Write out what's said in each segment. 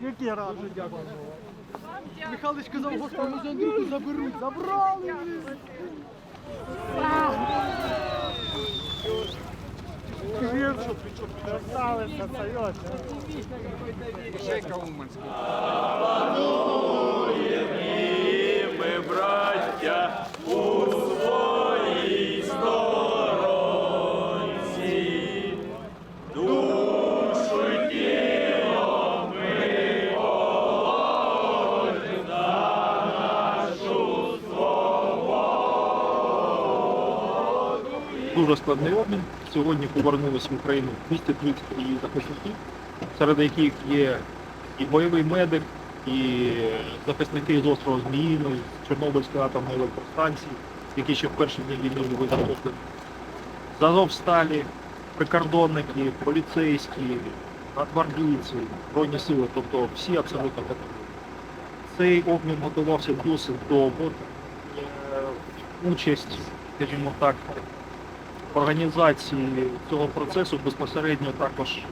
Як я рад, дякую. Михайлович казав, господи, ми за Андрюху заберуть. Забрали! Красавиця, Сайоша. ми, Дуже складний обмін. Сьогодні повернулись в Україну 230 її захисників, серед яких є і бойовий медик, і захисники з острова Зміїної, з Чорнобильської атомної електростанції, які ще в перші дні війни були захоплені. З Азовсталі, прикордонники, поліцейські, нацгвардійці, збройні сили, тобто всі абсолютно категорії. Цей обмін готувався досить довго. Е, Участь, скажімо так, в організації цього процесу безпосередньо також е,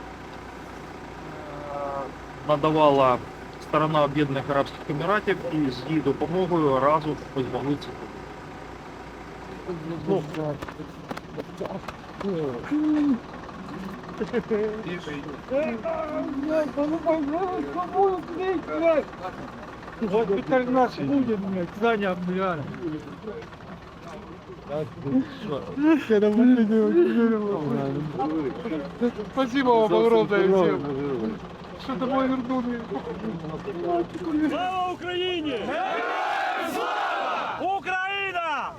надавала сторона Об'єднаних Арабських Еміратів і з її допомогою разом ми змогли це. Вот будет, блядь, Саня, блядь. Спасибо вам огромное всем. Что-то мой вернули. Слава Україні! Україна!